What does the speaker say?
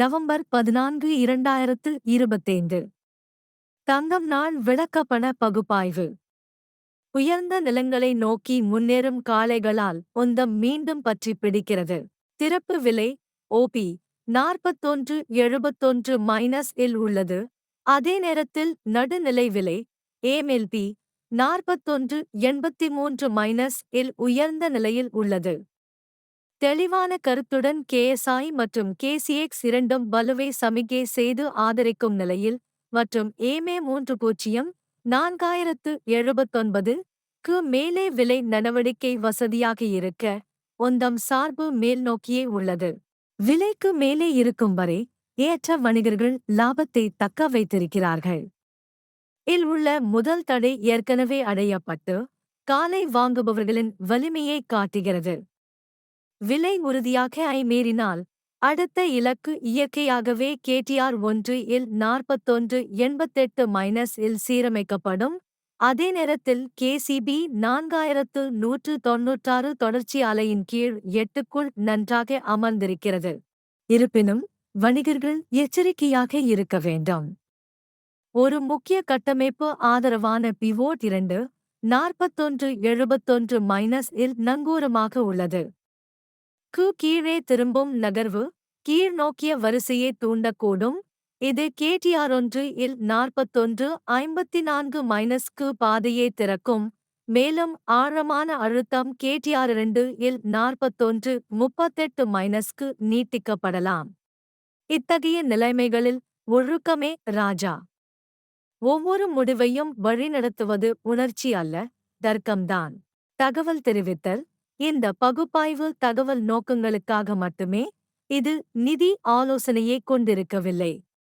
November பதினான்கு இரண்டாயிரத்து இருபத்தைந்து. தங்கம் நாள் விளக்கப்பண பகுப்பாய்வு. உயர்ந்த நிலங்களை நோக்கி முன்னேறும் காளைகளால் ஒந்தம் மீண்டும் பற்றி பிடிக்கிறது. திறப்பு விலை ஓபி நாற்பத்தொன்று எழுபத்தொன்று மைனஸ் இல் உள்ளது. அதே நேரத்தில் நடுநிலை விலை ஏமெல்பி நாற்பத்தொன்று எண்பத்தி மூன்று மைனஸ் இல் உயர்ந்த நிலையில் உள்ளது. தெளிவான கருத்துடன் கேஎஸ்ஐ மற்றும் கேசிஎக்ஸ் இரண்டும் வலுவை சமிகை செய்து ஆதரிக்கும் நிலையில் மற்றும் ஏமே மூன்று பூஜ்ஜியம் நான்காயிரத்து எழுபத்தொன்பது க்கு மேலே விலை நடவடிக்கை வசதியாக இருக்க ஒந்தம் சார்பு மேல்நோக்கியே உள்ளது. விலைக்கு மேலே இருக்கும் வரை ஏற்ற வணிகர்கள் லாபத்தை தக்க வைத்திருக்கிறார்கள். இல் உள்ள முதல் தடை ஏற்கனவே அடையப்பட்டு காலை வாங்குபவர்களின் வலிமையை காட்டுகிறது. விலை உறுதியாக ஐ மீறினால் அடுத்த இலக்கு இயற்கையாகவே கேடிஆர் ஒன்று இல் நாற்பத்தொன்று எண்பத்தெட்டு மைனஸ் இல் சீரமைக்கப்படும். அதே நேரத்தில் கேசிபி நான்காயிரத்து நூற்று தொன்னூற்றாறு தொடர்ச்சி அலையின் கீழ் எட்டுக்குள் நன்றாக அமர்ந்திருக்கிறது. இருப்பினும் வணிகர்கள் எச்சரிக்கையாக இருக்க வேண்டும். ஒரு முக்கிய கட்டமைப்பு ஆதரவான பிவோட் இரண்டு நாற்பத்தொன்று எழுபத்தொன்று மைனஸ் இல் நங்கூரமாக உள்ளது. கு கீழே திரும்பும் நகர்வு கீழ் நோக்கிய வரிசையை தூண்டக்கூடும். இது கேடிஆர் ஒன்று இல் நாற்பத்தொன்று ஐம்பத்தி நான்கு மைனஸ் கு பாதையை திறக்கும். மேலும் ஆழமான அழுத்தம் கேடிஆர் இரண்டு இல் நாற்பத்தொன்று முப்பத்தெட்டு மைனஸ்க்கு நீட்டிக்கப்படலாம். இத்தகைய நிலைமைகளில் ஒழுக்கமே ராஜா. ஒவ்வொரு முடிவையும் வழிநடத்துவது உணர்ச்சி அல்ல தர்க்கம்தான். தகவல் தெரிவித்தல். இந்த பகுப்பாய்வு தகவல் நோக்கங்களுக்காக மட்டுமே இது நிதி ஆலோசனையை கொண்டிருக்கவில்லை.